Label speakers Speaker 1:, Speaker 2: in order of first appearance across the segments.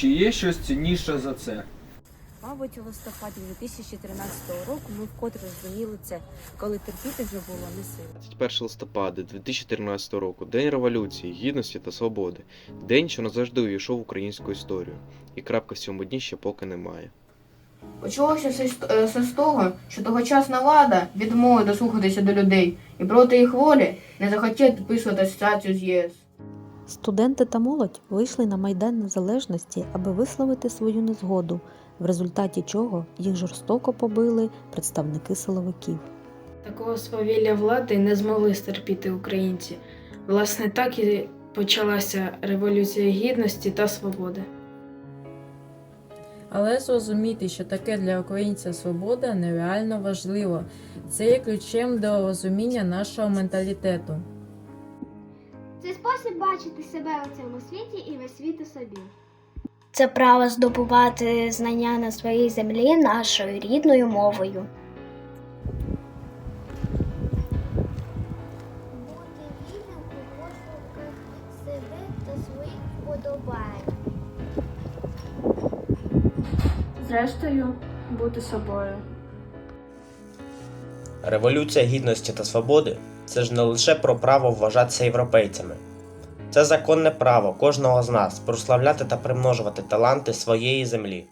Speaker 1: Чи є щось цінніше за це?
Speaker 2: Мабуть, у листопаді 2013 року ми вкотре зрозуміли це, коли терпіти вже було не сила.
Speaker 3: 21 листопада 2014 року День Революції, Гідності та Свободи. День, що назавжди увійшов в українську історію. І крапка в цьому дні ще поки немає.
Speaker 4: Почалося все з- е, все з того, що тогочасна влада відмовила дослухатися до людей і проти їх волі не захотіла підписувати асоціацію з ЄС.
Speaker 5: Студенти та молодь вийшли на Майдан Незалежності, аби висловити свою незгоду, в результаті чого їх жорстоко побили представники силовиків.
Speaker 6: Такого свавілля влади не змогли стерпіти українці. Власне, так і почалася революція гідності та свободи.
Speaker 7: Але зрозуміти, що таке для українця свобода, нереально важливо. Це є ключем до розуміння нашого менталітету.
Speaker 8: Це спосіб бачити себе у цьому світі і весь світ у собі.
Speaker 9: Це право здобувати знання на своїй землі нашою рідною мовою.
Speaker 8: Бути вільним у пошуках себе та своїх вподобань.
Speaker 6: Зрештою, бути собою.
Speaker 10: Революція гідності та свободи це ж не лише про право вважатися європейцями. Це законне право кожного з нас прославляти та примножувати таланти своєї землі.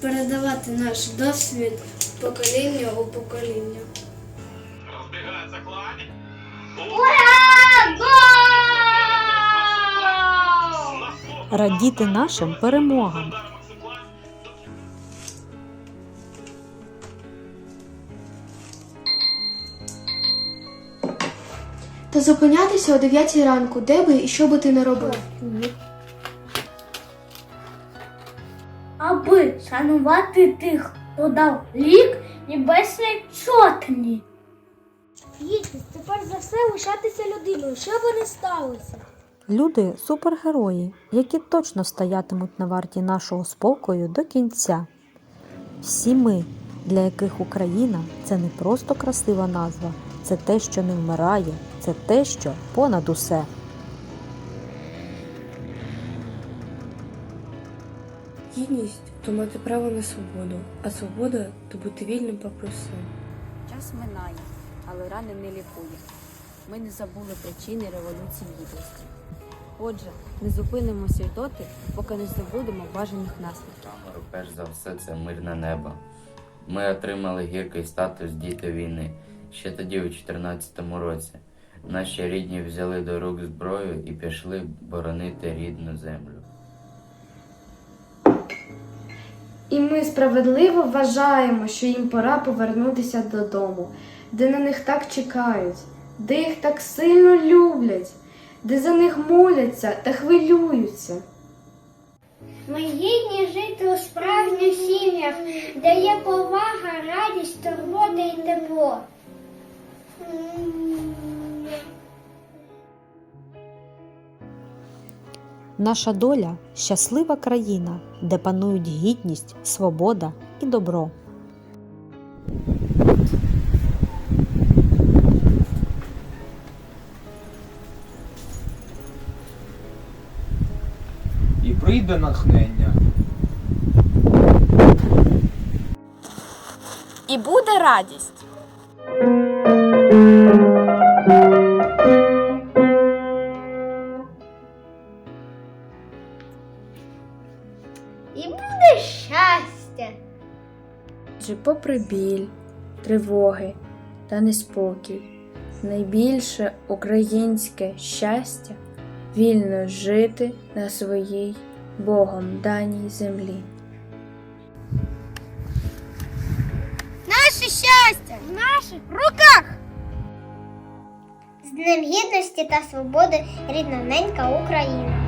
Speaker 8: Передавати наш досвід покоління у покоління.
Speaker 5: Радіти нашим перемогам.
Speaker 8: Та зупинятися о 9 ранку, де би і що би ти не робив.
Speaker 9: Аби шанувати тих, хто дав лік небесної сотні.
Speaker 8: Гідність це перш за все лишатися людиною, що би не сталося.
Speaker 5: Люди супергерої, які точно стоятимуть на варті нашого спокою до кінця. Всі ми, для яких Україна це не просто красива назва, це те, що не вмирає, це те, що понад усе.
Speaker 6: Гідність то мати право на свободу, а свобода то бути вільним попросту.
Speaker 2: Час минає, але рани не лікує. Ми не забули причини революції гідності. Отже, не зупинимося й доти, поки не здобудемо бажаних наслідків.
Speaker 11: Перш за все, це мирне небо. Ми отримали гіркий статус діти війни ще тоді, у 2014 році. Наші рідні взяли до рук зброю і пішли боронити рідну землю.
Speaker 6: І ми справедливо вважаємо, що їм пора повернутися додому, де на них так чекають, де їх так сильно люблять, де за них моляться та хвилюються.
Speaker 8: Ми гідні жити у справжніх сім'ях, де є повага, радість, турбота і тепло.
Speaker 5: Наша доля щаслива країна, де панують гідність, свобода і добро.
Speaker 1: І прийде натхнення.
Speaker 2: І буде радість!
Speaker 8: І буде щастя.
Speaker 6: Адже попри біль, тривоги та неспокій, найбільше українське щастя вільно жити на своїй Богом даній землі.
Speaker 8: Наше щастя в наших руках. З Днем гідності та свободи рідна ненька Україна.